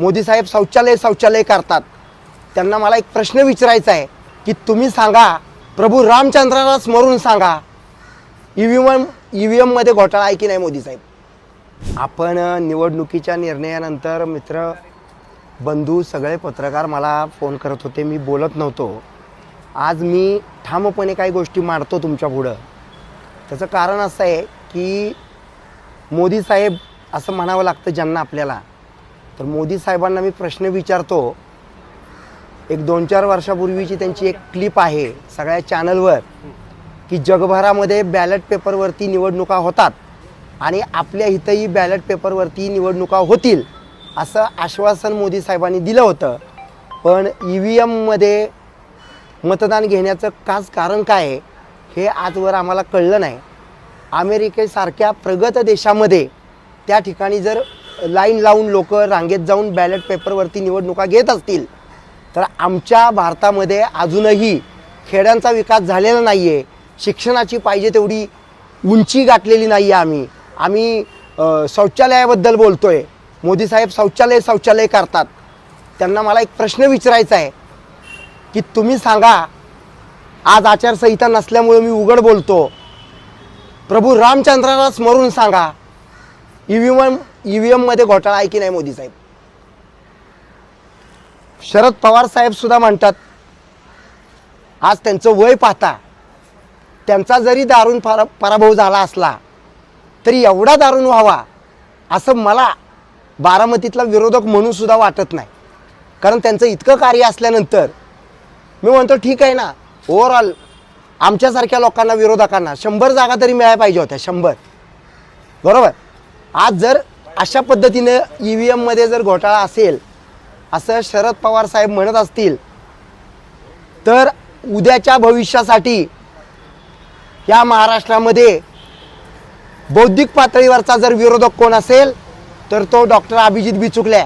मोदी साहेब शौचालय शौचालय करतात. त्यांना मला एक प्रश्न विचारायचा आहे की तुम्ही सांगा प्रभू रामचंद्राला स्मरून सांगा. E V M E V एममध्ये घोटाळा आहे की नाही मोदी साहेब? आपण निवडणुकीच्या निर्णयानंतर मित्र बंधू सगळे पत्रकार मला फोन करत होते मी बोलत नव्हतो. आज मी ठामपणे काही गोष्टी मांडतो तुमच्या पुढं. त्याचं कारण असं आहे की मोदी साहेब असं म्हणावं लागतं ज्यांना आपल्याला. तर मोदी साहेबांना मी प्रश्न विचारतो. एक दोन चार वर्षापूर्वीची त्यांची एक क्लिप आहे सगळ्या चॅनलवर की जगभरामध्ये बॅलेट पेपरवरती निवडणुका होतात आणि आपल्या इथंही बॅलेट पेपरवरती निवडणुका होतील असं आश्वासन मोदी साहेबांनी दिलं होतं. पण ई व्ही एममध्ये मतदान घेण्याचं खास कारण काय आहे हे आजवर आम्हाला कळलं नाही. अमेरिकेसारख्या प्रगत देशामध्ये त्या ठिकाणी जर लाईन लावून लोक रांगेत जाऊन बॅलेट पेपरवरती निवडणुका घेत असतील. तर आमच्या भारतामध्ये अजूनही खेड्यांचा विकास झालेला नाही आहे शिक्षणाची पाहिजे तेवढी उंची गाठलेली नाही आहे आम्ही आम्ही शौचालयाबद्दल बोलतो आहे मोदी साहेब शौचालय शौचालय करतात. त्यांना मला एक प्रश्न विचारायचा आहे की तुम्ही सांगा आज आचारसंहिता नसल्यामुळे मी उघड बोलतो. प्रभू रामचंद्राला स्मरून सांगा E V M E V एममध्ये घोटाळा आहे की नाही मोदी साहेब? शरद पवार साहेब सुद्धा म्हणतात आज त्यांचं वय पाहता त्यांचा जरी दारुण परा पराभव झाला असला तरी एवढा दारुण व्हावा असं मला बारामतीतला विरोधक म्हणून सुद्धा वाटत नाही. कारण त्यांचं इतकं कार्य असल्यानंतर मी म्हणतो ठीक आहे ना ओव्हरऑल आमच्यासारख्या लोकांना विरोधकांना शंभर जागा तरी मिळायला पाहिजे होत्या शंभर. बरोबर? आज जर अशा पद्धतीनं ई व्ही एममध्ये जर घोटाळा असेल असं शरद पवार साहेब म्हणत असतील तर उद्याच्या भविष्यासाठी या महाराष्ट्रामध्ये बौद्धिक पातळीवरचा जर विरोधक कोण असेल तर तो डॉक्टर अभिजित बिचुकल्या.